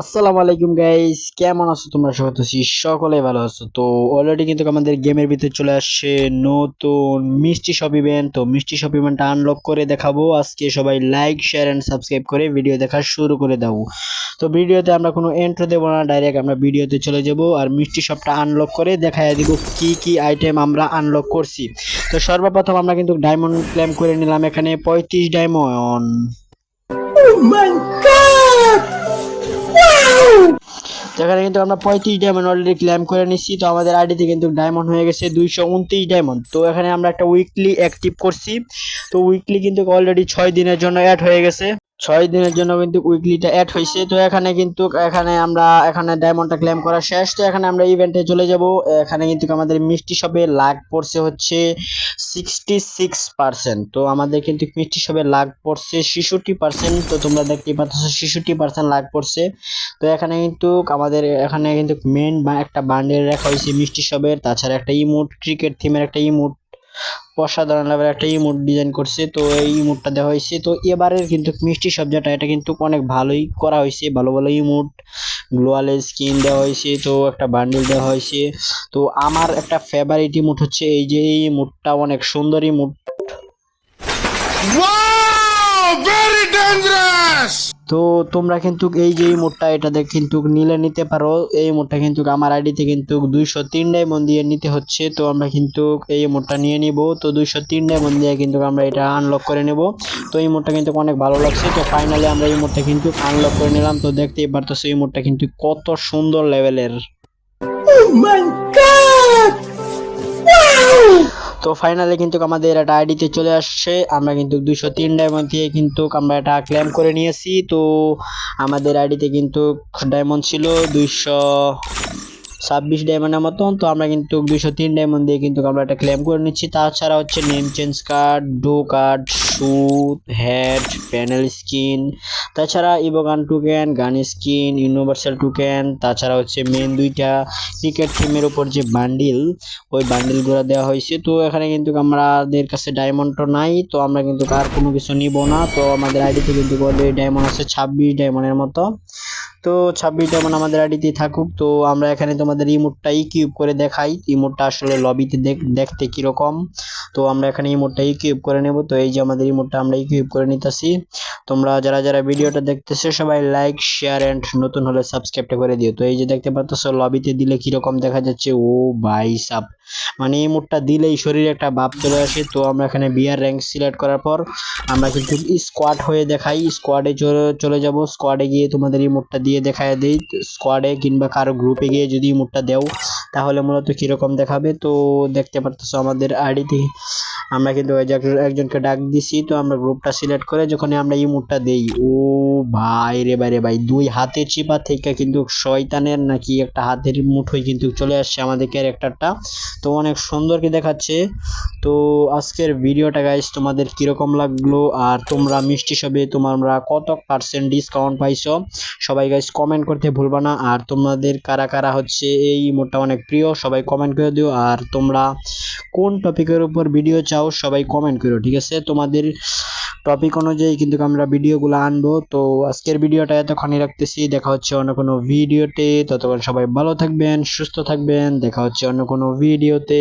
আসসালামু আলাইকুম গাইস কেমন আছো তোমরা? সবাই তো সকলে ভালো আছো। তো অলরেডি কিন্তু আমাদের গেমের ভিতরে চলে আসছে নতুন মিষ্টি শপ ইভেন্ট তো মিষ্টি শপ ইভেন্টটা আনলক করে দেখাবো। আজকে সবাই লাইক শেয়ার এন্ড সাবস্ক্রাইব করে ভিডিও দেখা শুরু করে দাও। তো ভিডিওতে আমরা কোনো এন্ট্রো দেবো না ডাইরেক্ট আমরা ভিডিওতে চলে যাব আর মিষ্টি শপটা আনলক করে দেখায় দিব কি কি আইটেম আমরা আনলক করছি। তো সর্বপ্রথম আমরা কিন্তু ডায়মন্ড ক্লেম করে নিলাম এখানে পঁয়ত্রিশ ডায়মন্ড এখানে কিন্তু আমরা পঁয়ত্রিশ ডায়মন্ড অলরেডি ক্লেম করে নিচ্ছি, তো আমাদের আইডিতে কিন্তু ডায়মন্ড হয়ে গেছে দুইশো উনত্রিশ ডায়মন্ড তো এখানে আমরা একটা উইকলি অ্যাক্টিভ করছি, তো উইকলি কিন্তু অলরেডি ছয় দিনের জন্য অ্যাড হয়ে গেছে। ছয় দিনের জন্য কিন্তু উইকলিটা অ্যাড হয়েছে। তো এখানে কিন্তু, এখানে আমরা, এখানে ডায়মন্ডটা ক্লেম করা শেষ। তো এখানে আমরা ইভেন্টে চলে যাব। এখানে কিন্তু আমাদের মিষ্টি শপে লাখ পড়ছে হচ্ছে সিক্সটি সিক্স পার্সেন্ট তো আমাদের কিন্তু মিষ্টি শপে লাখ পড়ছে ছেষট্টি পার্সেন্ট তো তোমরা দেখতেই পাচ্ছ ছেষট্টি পার্সেন্ট লাখ পড়ছে। তো এখানে কিন্তু আমাদের, এখানে কিন্তু মেন একটা বান্ডেল রাখা হয়েছে মিষ্টি শপের তাছাড়া একটা ইমোট ক্রিকেট থিমের একটা ইমোট অসাধারণ লেভেল একটা ইমোট ডিজাইন করছে, তো এই ইমোটটা দেওয়া হয়েছে। তো এবারের কিন্তু মিষ্টি সবজাটা, এটা কিন্তু অনেক ভালোই করা হয়েছে, ভালো ভালো ইমোট গ্লোয়াল স্কিন দেওয়া হয়েছে, তো একটা বান্ডিল দেওয়া হয়েছে। তো আমার একটা ফেভারিট ইমোট হচ্ছে এই যে, এই ইমোটটা অনেক সুন্দর ইমোট! তো তোমরা কিন্তু এই যে মোডটা, এটা দেখ কিন্তু নিলে নিতে পারো। এই মোডটা কিন্তু আমার আইডিতে কিন্তু দুইশো তিন ডায়মন্ড দিয়ে নিতে হচ্ছে। তো আমরা কিন্তু এই মোডটা নিয়ে নিব। তো দুইশো তিন ডায়মন্ড দিয়ে কিন্তু আমরা এটা আনলক করে নেব। তো এই মোডটা কিন্তু অনেক ভালো লাগছে। তো ফাইনালি আমরা এই মোডটা কিন্তু আনলক করে নিলাম। তো দেখতেই পারতেছো এই মোডটা কিন্তু কত সুন্দর লেভেলের তো ফাইনালে কিন্তু আমাদের একটা আইডিতে চলে আসছে। আমরা কিন্তু দুশো তিন ডায়মন্ড দিয়ে কিন্তু আমরা এটা ক্লেম করে নিয়েছি। তো আমাদের আইডিতে কিন্তু ডায়মন্ড ছিল দুইশো ছাব্বিশ ডায়মন্ডের মতন, তো আমরা কিন্তু দুইশো তিন ডায়মন্ড দিয়ে কিন্তু আমরা একটা ক্লেম করে নিচ্ছি। তাছাড়া হচ্ছে নেম চেঞ্জ কার্ড ডো কার্ড শু হ্যাট প্যানেল স্কিন তাছাড়া evo gun token gun skin universal token তাছাড়া হচ্ছে মেন দুইটা ক্রিকেট টিমের উপর যে বান্ডিল ওই বান্ডিলগুলো দেওয়া হয়েছে। তো এখানে কিন্তু আমাদের কাছে ডায়মন্ড তো নাই, তো আমরা কিন্তু আর কোনো কিছু নিব না। তো আমাদের আইডিতে কিন্তু অলরেডি ডায়মন্ড আছে ছাব্বিশ ডায়মন্ডের মতো। তো ছাব্বিশ যেমন আমাদের আইডিতে থাকুক। তো আমরা এখানে তোমাদের ইমোটটা ইকিউব করে দেখাই। ইমোটটা আসলে লবিতে দেখতে কীরকম। তো আমরা এখানে ইমোটটা ইকিউব করে নেব। তো এই যে আমাদের ইমোটটা আমরা ইকিউব করে নিতেছি। তোমরা যারা যারা ভিডিওটা দেখতেছো, সবাই লাইক শেয়ার এন্ড নতুন হলে সাবস্ক্রাইবটা করে দিও। তো এই যে দেখতে পাচ্ছ লবিতে দিলে কীরকম দেখা যাচ্ছে? ও ভাই সাপ মানে এই মুডটা দিলেই শরীরে একটা ভাব চলে আসে। তো আমরা এখানে বিয়ার র্যাঙ্ক সিলেক্ট করার পর আমরা কিন্তু স্কোয়াড হয়ে দেখাই। স্কোয়াডে চলে যাব। স্কোয়াডে গিয়ে তোমাদের এই মুডটা দিয়ে দেখায় দিই। স্কোয়াডে কিংবা কারও গ্রুপে গিয়ে যদি মুডটা দেও, তাহলে মূলত কীরকম দেখাবে? তো দেখতে পারতেছো আমাদের আইডিতে আমরা কিন্তু একজনকে ডাক দিছি, তো আমরা গ্রুপটা সিলেক্ট করে যখন আমরা এই মুডটা দেই, ও ভাই রে ভাই রে ভাই, দুই হাতের চিপা থেকে কিন্তু শয়তানের নাকি একটা হাতের মুঠোয় কিন্তু চলে আসছে আমাদের ক্যারেক্টারটা। তো অনেক সুন্দর কি দেখাচ্ছে। তো আজকের ভিডিওটা গাইস তোমাদের কীরকম লাগল আর তোমরা মিষ্টি সবে তোমরা কত পার্সেন্ট ডিসকাউন্ট পাইছো? সবাই গাইস কমেন্ট করতে ভুলবা না। আর তোমাদের কারা কারা হচ্ছে এই মোডটা অনেক প্রিয় সবাই কমেন্ট করে দিও। আর তোমরা কোন টপিকের উপর ভিডিও চাও সবাই কমেন্ট করো, ঠিক আছে? তোমাদের টপিক অনুযায়ী কিন্তু আমরা ভিডিওগুলো আনব। তো আজকের ভিডিওটা এতক্ষণই রাখতেছি। দেখা হচ্ছে অন্য কোনো ভিডিওতে ততক্ষণ সবাই ভালো থাকবেন, সুস্থ থাকবেন। দেখা হচ্ছে অন্য কোনো ভিডিওতে